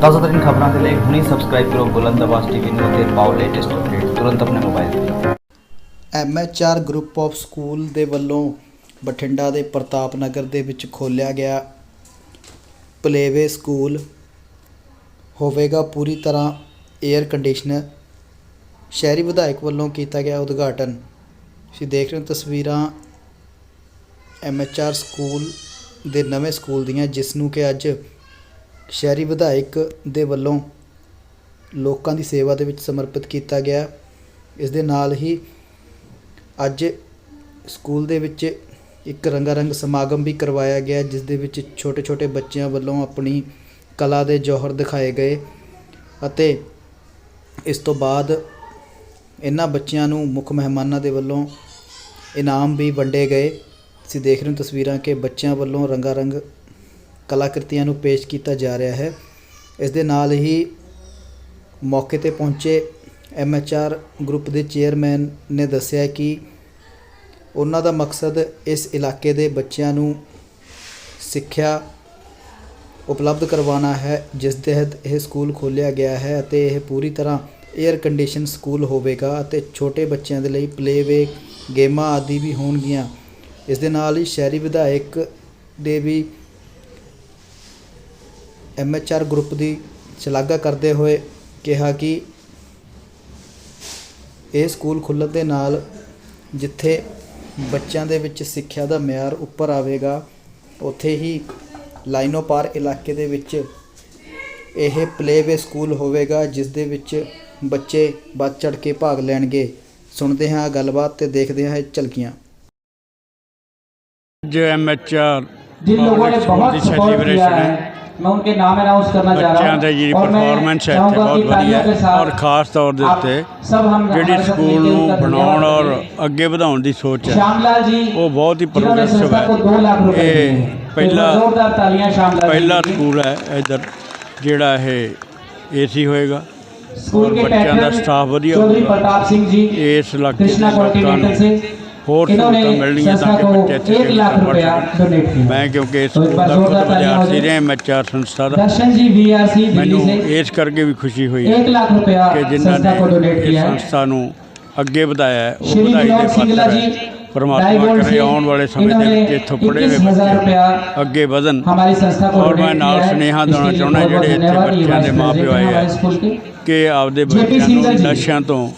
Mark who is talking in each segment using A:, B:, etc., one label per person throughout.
A: ਤਾਜ਼ਾ ਖਬਰਾਂ ਦੇ ਲਈ ਹੁਣੇ ਸਬਸਕ੍ਰਾਈਬ ਕਰੋ ਬੁਲੰਦ ਆਵਾਜ਼ ਟੀਵੀ ਨੂੰ ਅਤੇ ਪਾਓ ਲੇਟੈਸਟ ਅਪਡੇਟ ਤੁਰੰਤ ਆਪਣੇ ਮੋਬਾਈਲ ਤੇ।
B: ਐਮਐਚਆਰ ਗਰੁੱਪ ਆਫ ਸਕੂਲ ਦੇ ਵੱਲੋਂ ਬਠਿੰਡਾ ਦੇ ਪ੍ਰਤਾਪ ਨਗਰ ਦੇ ਵਿੱਚ ਖੋਲ੍ਹਿਆ ਗਿਆ ਪਲੇਵੇ ਸਕੂਲ। ਹੋਵੇਗਾ ਪੂਰੀ ਤਰ੍ਹਾਂ 에ਅਰ ਕੰਡੀਸ਼ਨਰ ਸ਼ਹਿਰੀ ਵਿਧਾਇਕ ਵੱਲੋਂ ਕੀਤਾ ਗਿਆ ਉਦਘਾਟਨ। ਤੁਸੀਂ ਦੇਖ ਰਹੇ ਹੋ ਤਸਵੀਰਾਂ ਐਮਐਚਆਰ ਸਕੂਲ ਦੇ ਨਵੇਂ ਸਕੂਲ ਦੀਆਂ, ਜਿਸ ਨੂੰ ਕਿ ਅੱਜ ਸ਼ਹਿਰੀ ਵਿਧਾਇਕ ਦੇ ਵੱਲੋਂ ਲੋਕਾਂ ਦੀ ਸੇਵਾ ਦੇ ਵਿੱਚ ਸਮਰਪਿਤ ਕੀਤਾ ਗਿਆ। ਇਸ ਦੇ ਨਾਲ ਹੀ ਅੱਜ ਸਕੂਲ ਦੇ ਵਿੱਚ ਇੱਕ ਰੰਗਾਰੰਗ ਸਮਾਗਮ ਵੀ ਕਰਵਾਇਆ ਗਿਆ, ਜਿਸ ਦੇ ਵਿੱਚ ਛੋਟੇ ਛੋਟੇ ਬੱਚਿਆਂ ਵੱਲੋਂ ਆਪਣੀ ਕਲਾ ਦੇ ਜੌਹਰ ਦਿਖਾਏ ਗਏ ਅਤੇ ਇਸ ਤੋਂ ਬਾਅਦ ਇਹਨਾਂ ਬੱਚਿਆਂ ਨੂੰ ਮੁੱਖ ਮਹਿਮਾਨਾਂ ਦੇ ਵੱਲੋਂ ਇਨਾਮ ਵੀ ਵੰਡੇ ਗਏ। ਤੁਸੀਂ ਦੇਖ ਰਹੇ ਹੋ ਤਸਵੀਰਾਂ ਕਿ ਬੱਚਿਆਂ ਵੱਲੋਂ ਰੰਗਾਰੰਗ ਕਲਾਕ੍ਰਿਤੀਆਂ ਨੂੰ ਪੇਸ਼ ਕੀਤਾ ਜਾ ਰਿਹਾ ਹੈ। ਇਸ ਦੇ ਨਾਲ ਹੀ ਮੌਕੇ ਤੇ ਪਹੁੰਚੇ ਐਮਐਚਆਰ ਗਰੁੱਪ ਦੇ ਚੇਅਰਮੈਨ ਨੇ ਦੱਸਿਆ ਕਿ ਉਹਨਾਂ ਦਾ ਮਕਸਦ ਇਸ ਇਲਾਕੇ ਦੇ ਬੱਚਿਆਂ ਨੂੰ ਸਿੱਖਿਆ ਉਪਲਬਧ ਕਰਵਾਉਣਾ ਹੈ, ਜਿਸ ਤਹਿਤ ਇਹ ਸਕੂਲ ਖੋਲ੍ਹਿਆ ਗਿਆ ਹੈ ਅਤੇ ਇਹ ਪੂਰੀ ਤਰ੍ਹਾਂ 에ਅਰ ਕੰਡੀਸ਼ਨ ਸਕੂਲ ਹੋਵੇਗਾ ਅਤੇ ਛੋਟੇ ਬੱਚਿਆਂ ਦੇ ਲਈ ਪਲੇਵੇ ਗੇਮਾਂ ਆਦਿ ਵੀ ਹੋਣਗੀਆਂ। ਇਸ ਦੇ ਨਾਲ ਹੀ ਸ਼ਹਿਰੀ ਵਿਧਾਇਕ ਦੇ ਵੀ ਐਮ ਐਚ ਆਰ ਗਰੁੱਪ ਦੀ ਸ਼ਲਾਘਾ ਕਰਦੇ ਹੋਏ ਕਿਹਾ ਕਿ ਇਹ ਸਕੂਲ ਖੁੱਲ੍ਹਣ ਦੇ ਨਾਲ ਜਿੱਥੇ ਬੱਚਿਆਂ ਦੇ ਵਿੱਚ ਸਿੱਖਿਆ ਦਾ ਮਿਆਰ ਉੱਪਰ ਆਵੇਗਾ ਉੱਥੇ ਹੀ ਲਾਈਨੋਪਾਰ ਇਲਾਕੇ ਦੇ ਵਿੱਚ ਇਹ ਪਲੇਵੇ ਸਕੂਲ ਹੋਵੇਗਾ ਜਿਸ ਦੇ ਵਿੱਚ ਬੱਚੇ ਵੱਧ ਚੜ ਕੇ ਭਾਗ ਲੈਣਗੇ। ਸੁਣਦੇ ਹਾਂ ਗੱਲਬਾਤ ਤੇ ਦੇਖਦੇ ਹਾਂ ਇਹ ਝਲਕੀਆਂ।
C: ਜੋ ਐਮ
D: ਐਚ ਆਰ ਦੀ ਸੈਲੀਬ੍ਰੇਸ਼ਨ ਹੈ। ਮੈਂ ਉਨਕੇ ਨਾਮ ਅਨਾਉਂਸ ਕਰਨਾ ਚਾਹ ਰਹਾ ਹਾਂ
C: ਬੱਚਿਆਂ ਦਾ
D: ਜੀ
C: ਪਰਫਾਰਮੈਂਸ ਹੈ ਬਹੁਤ ਵਧੀਆ ਔਰ ਖਾਸ ਤੌਰ ਦੇ ਉੱਤੇ ਜਿਹੜੀ ਸਕੂਲ ਨੂੰ ਬਣਾਉਣ ਔਰ ਅੱਗੇ ਵਧਾਉਣ ਦੀ ਸੋਚ ਹੈ।
D: ਸ਼ਾਮਲਾਲ ਜੀ
C: ਉਹ ਬਹੁਤ ਹੀ ਪ੍ਰੋਗਰੈਸਿਵ ਹੈ। ਇਹ ਪਹਿਲਾ
D: ਜ਼ੋਰਦਾਰ ਤਾਲੀਆਂ ਸ਼ਾਮਲਾਲ
C: ਪਹਿਲਾ ਸਕੂਲ ਹੈ ਇਧਰ ਜਿਹੜਾ ਇਹ ਏਸੀ ਹੋਏਗਾ। ਸਕੂਲ ਦੇ
D: ਬੱਚਿਆਂ
C: ਦਾ ਸਟਾਫ
D: ਵਧੀਆ
C: ਚੌਧਰੀ
D: ਪ੍ਰਤਾਪ ਸਿੰਘ ਜੀ
C: ਇਸ ਇਲਾਕੇ ਦੇ ਲੋਕਾਂ ਨੂੰ ਹੋਰ ਸਹੂਲਤਾਂ ਮਿਲਣੀਆਂ ਤਾਂ ਕਿ ਬੱਚੇ ਇੱਥੇ ਇੱਕ
D: ਲੱਖ
C: ਰੁਪਇਆ
D: ਡੋਨੇਟ ਕੀਤਾ
C: ਮੈਂ ਕਿਉਂਕਿ ਇਸ ਸਕੂਲ ਦਾ ਖੁਦ ਵਿਦਿਆਰਥੀ ਰਿਹਾ ਮੈਂ ਚਾਰ ਸੰਸਥਾ ਦਾ।
D: ਦਰਸ਼ਨ ਜੀ ਵੀਆਰਸੀ
C: ਦਿੱਲੀ
D: ਸੇ।
C: ਇਸ ਕਰਕੇ ਵੀ ਖੁਸ਼ੀ ਹੋਈ
D: 1 ਲੱਖ ਰੁਪਇਆ
C: ਕਿ ਜਿਨ੍ਹਾਂ ਨੇ ਇਸ ਸੰਸਥਾ ਨੂੰ ਅੱਗੇ ਵਧਾਇਆ ਉਹ ਵਧਾਈ ਦੇ ਪਾਤਰ ਹੈ। ਪਰਮਾਤਮਾ ਕਰੇ ਆਉਣ ਵਾਲੇ ਸਮੇਂ ਦੇ ਵਿੱਚ ਇੱਥੋਂ ਪੜੇ ਹੋਏ ਬੱਚੇ ਅੱਗੇ ਵਧਣ। ਹਮਾਰੀ
D: ਸੰਸਥਾ ਕੋ
C: ਔਰ ਮੈਂ
D: ਨਾਲ ਸੁਨੇਹਾ
C: ਦੇਣਾ
D: ਚਾਹੁੰਦਾ
C: ਜਿਹੜੇ ਇੱਥੇ ਬੱਚਿਆਂ ਦੇ ਮਾਪਿਓ ਆਏ ਆ ਕਿ ਆਪਦੇ ਬੱਚਿਆਂ ਨੂੰ ਨਸ਼ਿਆਂ ਤੋਂ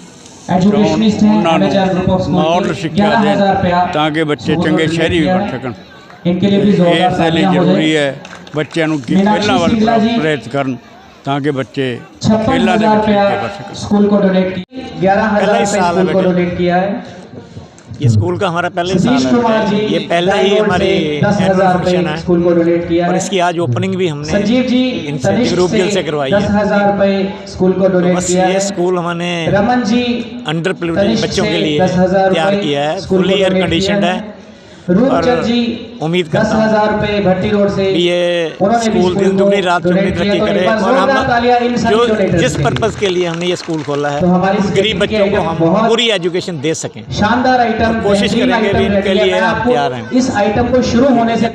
D: एजुकेशनिस्ट हैं
C: ਉਹਨਾਂ ਨੂੰ
D: MHR group of school
C: model
D: के
C: ਸਿੱਖਿਆ
D: 11000
C: ਦੇਣ
D: रुपया
C: ਤਾਂ ਕਿ ਬੱਚੇ
D: स्कूल को
C: ਚੰਗੇ
D: donate
C: ਸ਼ਹਿਰੀ ਵੀ
D: किया
C: ਬਣ
D: है।
C: ਸਕਣ
D: इनके लिए भी
C: ਇਸ
D: जोरदार
C: ਦੇ ਲਈ
D: तालियां हो
C: ਜ਼ਰੂਰੀ
D: जाए
C: ਹੈ ਬੱਚਿਆਂ ਨੂੰ ਕੀ
D: मीनाक्षी
C: ਖੇਡਾਂ ਵੱਲ
D: सिंगला जी।
C: ਪ੍ਰੇਰਿਤ ਕਰਨ ਤਾਂ ਕਿ ਬੱਚੇ
D: छप्पन
C: ਖੇਡਾਂ ਦੇ
D: हजार
C: ਵਿੱਚ
D: रुपया
C: ਅੱਗੇ ਵੱਧ ਸਕਣ
D: स्कूल को डोनेट किया ग्यारह हजार
E: पहला ही
D: रुपये
E: साल है
D: स्कूल को
E: बेटे।
D: डोनेट किया है
E: ये स्कूल का हमारा पहले साल है। ये पहला ही हमारी एनुअल फ़ंक्शन है।
D: स्कूल को डोनेट किया
E: और इसकी आज ओपनिंग भी हमने
D: संजीव जी
E: ग्रुप गिल से करवाई है।
D: हज़ार रुपए स्कूल को
E: तो
D: डोनेट
E: बस
D: किया
E: ये स्कूल हमने
D: रमन जी
E: अंडर प्रिविलेज बच्चों के लिए तैयार किया है। फुल एयर
D: कंडीशन
E: है। और
D: जी
E: उम्मीद
D: दस
E: करता हूँ
D: हज़ार रुपये भट्टी रोड से
E: ये स्कूल दिन दुगनी रात
D: दुगनी
E: तरक्की करे और हम जो जिस पर्पज़ के लिए हमने ये स्कूल खोला है
D: तो
E: गरीब बच्चों को हम पूरी एजुकेशन दे सकें।
D: शानदार आइटम
E: कोशिश करेंगे भी इनके लिए
D: आप
E: हम तैयार हैं।
D: इस आइटम को शुरू होने से